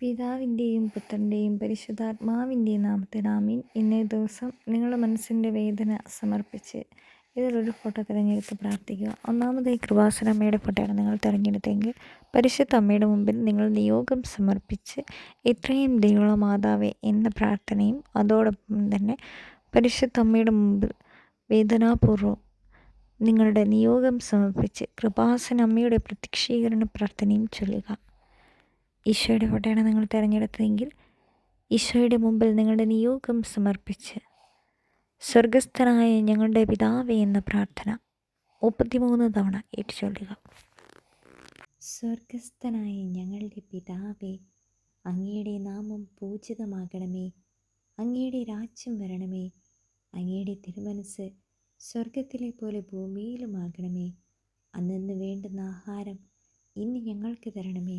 പിതാവിന്റെയും പുത്രന്റെയും പരിശുദ്ധാത്മാവിന്റെയും നാമത്തിൽ ആമീൻ. ഇന്നേ ദിവസം നിങ്ങളുടെ മനസ്സിന്റെ വേദന സമർപ്പിച്ച് ഇതിലൊരു ഫോട്ടോ തിരഞ്ഞെടുത്ത് പ്രാർത്ഥിക്കുക. ഒന്നാമതായി കൃപാസനമ്മയുടെ ഫോട്ടോയാണ് നിങ്ങൾ തിരഞ്ഞെടുത്തെങ്കിൽ പരിശുദ്ധ അമ്മയുടെ മുമ്പിൽ നിങ്ങൾ നിയോഗം സമർപ്പിച്ച് ഇത്രയും ദൈവമുള്ള മാതാവേ എന്ന പ്രാർത്ഥനയും അതോടൊപ്പം തന്നെ പരിശുദ്ധ അമ്മയുടെ മുമ്പിൽ വേദനാപൂർവം നിങ്ങളുടെ നിയോഗം സമർപ്പിച്ച് കൃപാസന അമ്മയുടെ പ്രത്യക്ഷീകരണ പ്രാർത്ഥനയും ചൊല്ലുക. ഈശോയുടെ ഫോട്ടോയാണ് നിങ്ങൾ തിരഞ്ഞെടുത്തതെങ്കിൽ ഈശോയുടെ മുമ്പിൽ നിങ്ങളുടെ നിയോഗം സമർപ്പിച്ച് സ്വർഗസ്ഥനായ ഞങ്ങളുടെ പിതാവേ എന്ന പ്രാർത്ഥന മുപ്പത്തിമൂന്ന് തവണ ഏറ്റുചൊല്ലുക. സ്വർഗസ്ഥനായ ഞങ്ങളുടെ പിതാവേ അങ്ങയുടെ നാമം പൂജിതമാകണമേ അങ്ങയുടെ രാജ്യം വരണമേ അങ്ങയുടെ തിരുമനസ് സ്വർഗത്തിലെ പോലെ ഭൂമിയിലുമാകണമേ അന്നു വേണ്ടുന്ന ആഹാരം ഇന്ന് ഞങ്ങൾക്ക് തരണമേ